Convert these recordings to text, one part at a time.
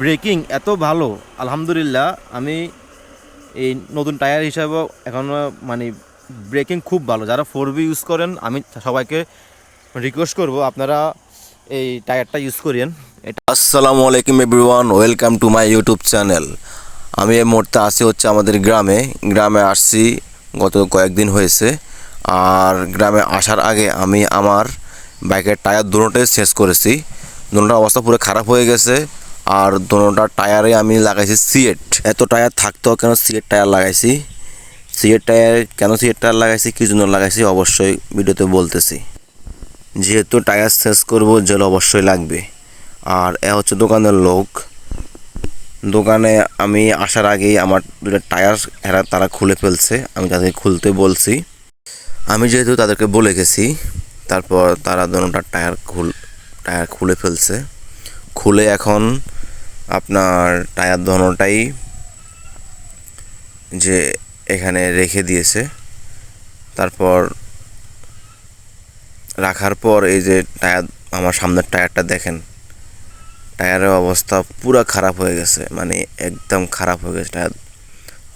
Breaking এত ভালো, আলহামদুলিল্লাহ, আমি এই নতুন টায়ার হিসাবেও এখনও মানে ব্রেকিং খুব ভালো। যারা ফোর বি ইউজ করেন, আমি সবাইকে রিকোয়েস্ট করব আপনারা এই টায়ারটা ইউজ করেন আসসালামু আলাইকুম everyone welcome to my YouTube channel আমি এই মুহূর্তে আসি হচ্ছে আমাদের গ্রামে। গ্রামে আসছি, গত কয়েকদিন হয়েছে। আর গ্রামে আসার আগে আমি আমার বাইকের টায়ার দুটোটাই শেষ করেছি। দুটোটার অবস্থা পুরো খারাপ হয়ে গেছে। আর দুটোটার টায়ারে আমি লাগাইছি সিএট এত টায়ার থাকতেও কেন সিএট টায়ার লাগাইছি? সিএট টায়ার কেন সিএট টায়ার লাগাইছি, কী জন্য লাগাইছি অবশ্যই ভিডিওতে বলতেছি। যেহেতু টায়ার শেষ করব, জেল অবশ্যই লাগবে। আর এ হচ্ছে দোকানের লোক। দোকানে আমি আসার আগেই আমার দুটো টায়ার এরা তারা খুলে ফেলছে, আমি তাদেরকে খুলতে বলছি। আমি যেহেতু তাদেরকে বলে গেছি, তারপর তারা দুটার টায়ার খুল, টায়ার খুলে ফেলছে। খুলে এখন আপনার টায়ার দোনোটাই যে এখানে রেখে দিয়েছে। তারপর রাখার পর এই যে টায়ার, আমার সামনের টায়ারটা দেখেন, টায়ারের অবস্থা পুরো খারাপ হয়ে গেছে মানে একদম খারাপ হয়ে গেছে টায়ার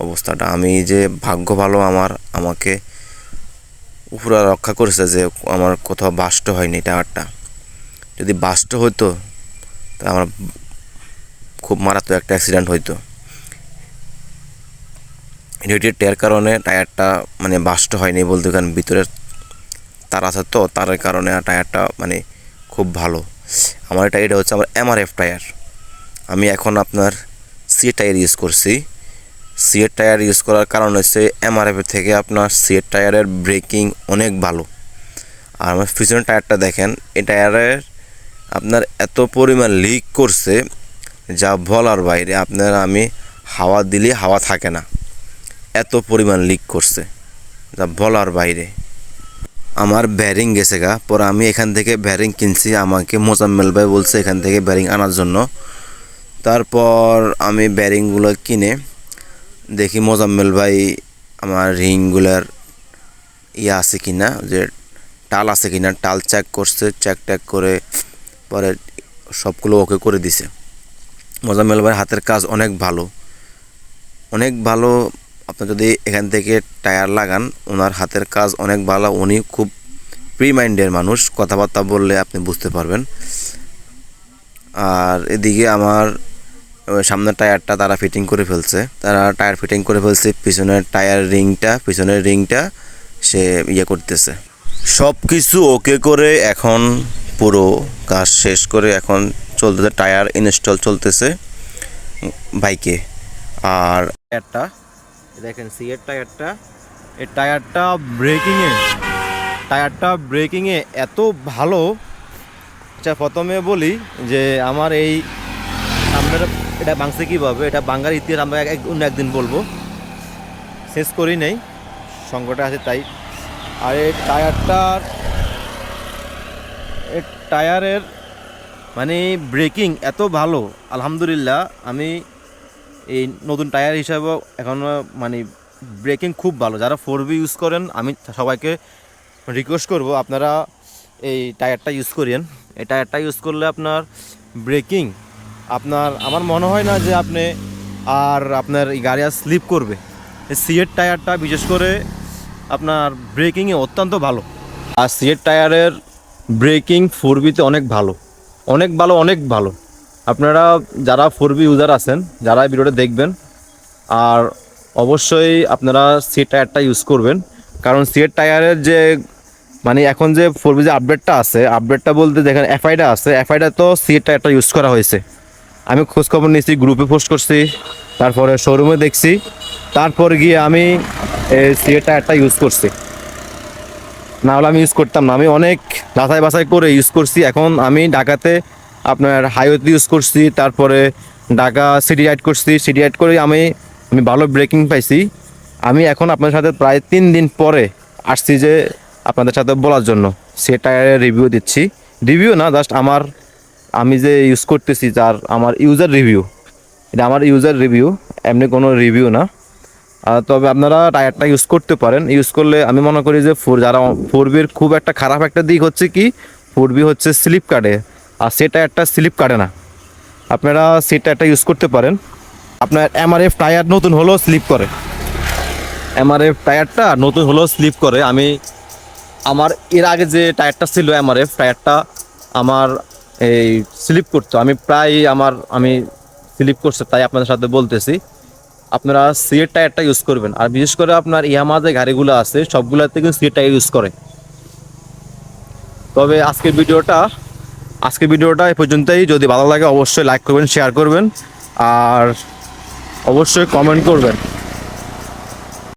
অবস্থাটা। আমি যে ভাগ্য ভালো আমার, আমাকে উপরে রক্ষা করেছে যে আমার কোথাও বাস্ট হয়নি টায়ারটা। যদি বাস্ট হতো তা আমার খুব মারাত্মক একটা অ্যাক্সিডেন্ট হইতো। রেডিয়েটের কারণে টায়ারটা মানে বাস্ট হয়নি বলতে কারণ ভিতরের তার আছে তো, তার কারণে টায়ারটা মানে খুব ভালো। আমার এটা এটা হচ্ছে আমার এমআরএফ টায়ার। আমি এখন আপনার সি টায়ার ইউজ করছি। সিএর টায়ার ইউজ করার কারণ হচ্ছে এমআরএফ থেকে আপনার সিএর টায়ারের ব্রেকিং অনেক ভালো। আর আমার পিছনের টায়ারটা দেখেন, এই টায়ারের আপনার এত পরিমাণ লিক করছে যা বলার বাইরে আপনার আমি হাওয়া দিলে হাওয়া থাকে না। এত পরিমাণ লিক করছে, যা বলার বাইরে। আমার ব্যারিং গেছে গা, পরে আমি এখান থেকে ব্যারিং কিনছি, আমাকে মোজাম্মেল ভাই বলছে এখান থেকে ব্যারিং আনার জন্য। তারপর আমি ব্যারিংগুলো কিনে দেখি মোজাম্মেল ভাই আমার রিংগুলার ইয়ে আছে কি না যে টাল আছে কি না টাল চেক করছে চেক ট্যাক করে পরে সবগুলো ওকে করে দিছে। মোজাম্মেল ভাইয়ের হাতের কাজ অনেক ভালো। অনেক ভালো, আপনি যদি এখান থেকে টায়ার লাগান, ওনার হাতের কাজ অনেক ভালো, উনি খুব প্রি মাইন্ডের মানুষ, কথাবার্তা বললে আপনি বুঝতে পারবেন। আর এদিকে আমার সামনের টায়ারটা তারা ফিটিং করে ফেলছে। তারা টায়ার ফিটিং করে ফেলছে, পিছনের টায়ার রিংটা, পিছনের রিংটা সে ইয়ে করতেছে। সব কিছু ওকে করে এখন পুরো কাজ শেষ করে এখন চলতেছে, টায়ার ইনস্টল চলতেছে বাইকে। আর টায়ারটা, দেখেন সিএর টায়ারটা, এই টায়ারটা ব্রেকিংয়ে টায়ারটা ব্রেকিংয়ে এত ভালো। আচ্ছা প্রথমে বলি যে আমার এই সামনের, এটা বাংছে কীভাবে? এটা বাঙ্গার ইতিহাস আমরা এক অন্য একদিন বলব। শেষ করি নেই সংকটে আছে তাই। আর এই টায়ারটার টায়ারের মানে ব্রেকিং এত ভালো, আলহামদুলিল্লাহ, আমি এই নতুন টায়ার হিসাবেও এখনও মানে ব্রেকিং খুব ভালো। যারা ফোর বি ইউজ করেন, আমি সবাইকে রিকোয়েস্ট করব, আপনারা এই টায়ারটা ইউজ করেন এই টায়ারটা ইউজ করলে আপনার ব্রেকিং, আপনার, আমার মনে হয় না যে আপনি আর আপনার এই গাড়ি আর স্লিপ করবে। সিয়ের টায়ারটা বিশেষ করে আপনার ব্রেকিংয়ে অত্যন্ত ভালো। আর সিয়ের টায়ারের ব্রেকিং ফোর বিতে অনেক ভালো। অনেক ভালো অনেক ভালো। আপনারা যারা ফোর বি ইউজার আছেন, যারা ভিডিওটা দেখবেন, আর অবশ্যই আপনারা সি টায়ারটা ইউজ করবেন। কারণ সিয়ের টায়ারের যে মানে এখন যে ফোর বি যে আপডেটটা আছে আপডেটটা বলতে দেখেন এফআইটা আছে এফআইটা তো সিয়ের টায়ারটা ইউজ করা হয়েছে। আমি খোঁজখবর নিয়েছি গ্রুপে পোস্ট করছি, তারপরে শোরুমে দেখছি, তারপর গিয়ে আমি সিয়ের টায়ারটা ইউজ করছি। না হলে আমি ইউজ করতাম না। আমি অনেক বাছাই করে ইউজ করছি। এখন আমি ঢাকাতে আপনার হাইওয়েতে ইউজ করছি, তারপরে ঢাকা সিটি রাইড করছি। সিটি রাইড করে আমি আমি ভালো ব্রেকিং পাইছি। আমি এখন আপনার সাথে প্রায় তিন দিন পরে আসছি যে আপনাদের সাথে বলার জন্য। সে টায়ারের রিভিউ দিচ্ছি। রিভিউ না জাস্ট আমার, আমি যে ইউজ করতেছি, যার আমার ইউজার রিভিউ এটা আমার ইউজার রিভিউ এমনি কোনো রিভিউ না। তবে আপনারা টায়ারটা ইউজ করতে পারেন। ইউজ করলে আমি মনে করি যে ফোর যারা ফোর বির খুব একটা খারাপ একটা দিক হচ্ছে কি ফোর বি হচ্ছে স্লিপ কাটে। আর সে টায়ারটা স্লিপ কাটে না। আপনারা সে টায়ারটা ইউজ করতে পারেন। আপনার এমআরএফ টায়ার নতুন হলেও স্লিপ করে। এমআরএফ টায়ারটা নতুন হলেও স্লিপ করে। আমি আমার, এর আগে যে টায়ারটা ছিল এমআরএফ টায়ারটা আমার এই স্লিপ করতো। আমি প্রায় আমার, আমি স্লিপ করছে, তাই আপনাদের সাথে বলতেছি। আপনারা সিএর টায়ারটা ইউজ করবেন। আর বিশেষ করে আপনার ইয়ামা যে গাড়িগুলো আছে, সবগুলোতে কিন্তু সিএর টায়ার ইউজ করে। তবে আজকের ভিডিওটা আজকের ভিডিওটা এ পর্যন্তই। যদি ভালো লাগে, অবশ্যই লাইক করবেন শেয়ার করবেন। আর অবশ্যই কমেন্ট করবেন।